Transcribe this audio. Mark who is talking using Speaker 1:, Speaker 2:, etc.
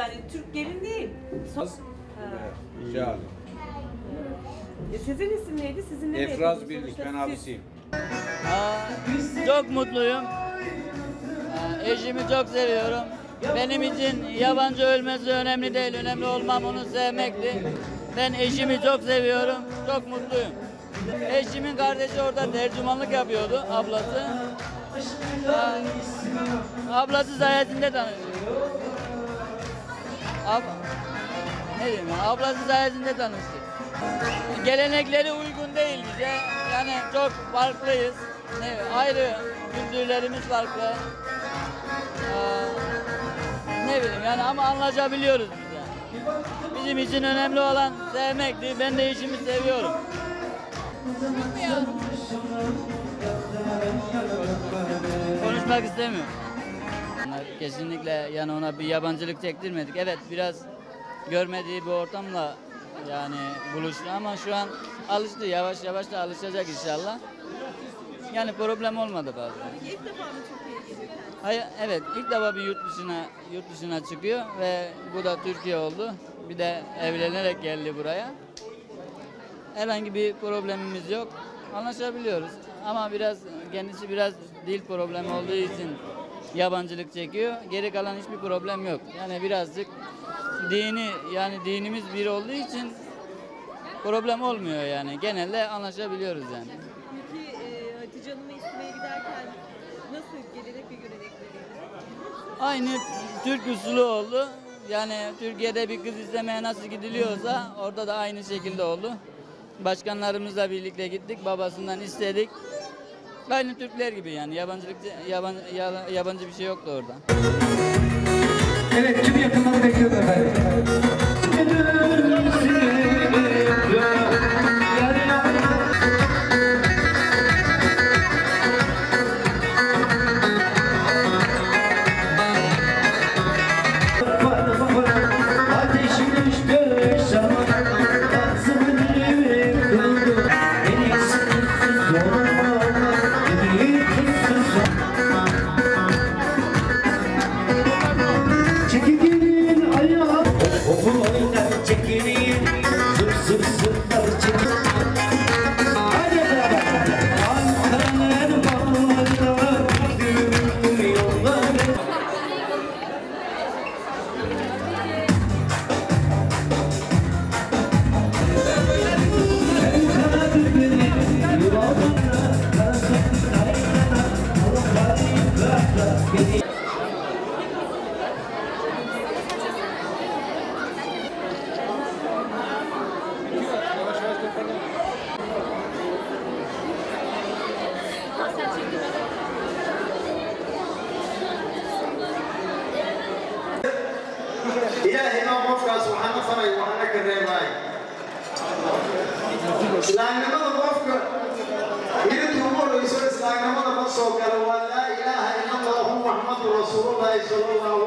Speaker 1: yani Türklerin değil.
Speaker 2: So Rica e, sizin isim neydi? Sizin ne
Speaker 1: Efraz Birlik, ben abisiyim.
Speaker 3: Aa, çok mutluyum. Eşimi çok seviyorum. Benim için yabancı ölmesi önemli değil. Önemli olmam onu sevmekti. Ben eşimi çok seviyorum. Çok mutluyum. Eşimin kardeşi orada tercümanlık yapıyordu ablası. Aa, ablası sayesinde tanıştık. Ab ne diyeyim ya, ablası sayesinde tanıştık. Gelenekleri uygun değil bize. Yani çok farklıyız. Ne, ayrı kültürlerimiz farklı. Ee, ne bileyim yani ama anlaşabiliyoruz biz yani. Bizim için önemli olan sevmekti. Ben de işimi seviyorum. Konuşmak istemiyorum. Kesinlikle yani ona bir yabancılık çektirmedik. Evet biraz görmediği bir ortamla yani buluştu ama şu an alıştı. Yavaş yavaş da alışacak inşallah. Yani problem olmadı.
Speaker 2: Peki ilk defa mı Türkiye'ye geliyor?
Speaker 3: Hayır, evet ilk defa bir yurt dışına yurt dışına çıkıyor ve bu da Türkiye oldu. Bir de evlenerek geldi buraya. Herhangi bir problemimiz yok. Anlaşabiliyoruz. Ama biraz kendisi biraz dil problemi olduğu için yabancılık çekiyor. Geri kalan hiçbir problem yok. Yani birazcık dini yani dinimiz bir olduğu için problem olmuyor yani. Genelde anlaşabiliyoruz yani.
Speaker 2: Peki e, Hatice Hanım'ı istemeye giderken nasıl gelenek ve görenekleriydi?
Speaker 3: Aynı Türk usulü oldu. Yani Türkiye'de bir kız istemeye nasıl gidiliyorsa orada da aynı şekilde oldu. Başkanlarımızla birlikte gittik, babasından istedik. Aynı Türkler gibi yani yabancılık yaban, ya- yabancı bir şey yoktu orada.
Speaker 4: Evet, tüm yakınları bekliyorum efendim.
Speaker 5: ilaahay soo galo. Waa laa ilaaha ila allahu rasuulullaahi sala allahu